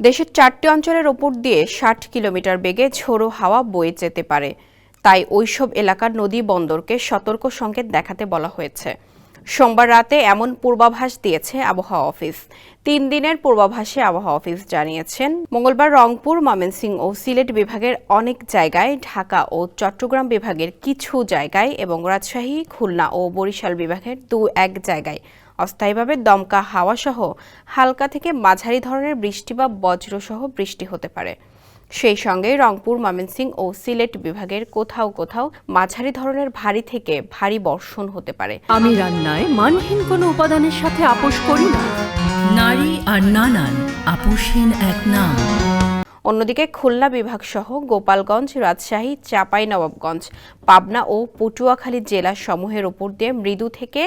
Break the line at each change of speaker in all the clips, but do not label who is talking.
দেশের চারটি অঞ্চলের ওপর দিয়ে ষাট কিলোমিটার বেগে ঝোড়ো হাওয়া বয়ে যেতে পারে। তাই ওইসব এলাকার নদী বন্দরকে সতর্ক সংকেত দেখাতে বলা হয়েছে। সোমবার রাতে এমন পূর্বাভাস দিয়েছে আবহাওয়া অফিস। তিন দিনের পূর্বাভাসে আবহাওয়া অফিস জানিয়েছেন, মঙ্গলবার রংপুর, ময়মনসিংহ ও সিলেট বিভাগের অনেক জায়গায়, ঢাকা ও চট্টগ্রাম বিভাগের কিছু জায়গায় এবং রাজশাহী, খুলনা ও বরিশাল বিভাগের দু এক জায়গায়। অস্থায়ীভাবে দমকা হাওয়াসহ হালকা থেকে মাঝারি ধরনের বৃষ্টি বা বজ্রসহ বৃষ্টি হতে পারে। সেই সঙ্গে রংপুর, ময়মনসিংহ ও সিলেট বিভাগের কোথাও কোথাও মাঝারি ধরনের ভারী থেকে ভারী বর্ষণ হতে পারে।
আমি রান্নায় মানহীন কোনো উপাদানের সাথে আপোষ করি না।
নারী আর নানান, আপোষহীন এক নাম।
অন্যদিকে খুলনা বিভাগ সহ গোপালগঞ্জ, রাজশাহী চাঁপাইনবাবগঞ্জ পাবনা ও পটুয়াখালী জেলা সমূহের উপর দিয়ে মৃদু থেকে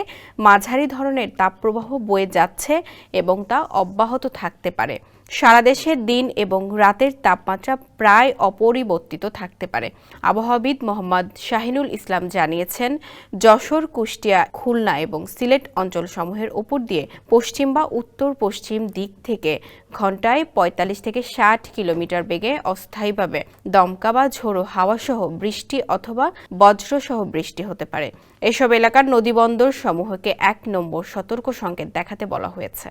মাঝারি ধরনের তাপপ্রবাহ বয়ে যাচ্ছে এবং তা অব্যাহত থাকতে পারে। সারা দেশে দিন এবং রাতের তাপমাত্রা প্রায় অপরিবর্তিত থাকতে পারে। আবহাওয়াবিদ মোহাম্মদ শাহিনুল ইসলাম জানিয়েছেন, যশোর, কুষ্টিয়া, খুলনা এবং সিলেট অঞ্চলসমূহের উপর দিয়ে পশ্চিম বা উত্তর পশ্চিম দিক থেকে ঘন্টায় ৪৫ থেকে ষাট কিলোমিটার বেগে অস্থায়ীভাবে দমকা বা ঝোড়ো হাওয়াসহ বৃষ্টি অথবা বজ্র সহ বৃষ্টি হতে পারে। এসব এলাকার নদীবন্দর সমূহকে এক নম্বর সতর্ক সংকেত দেখাতে বলা হয়েছে।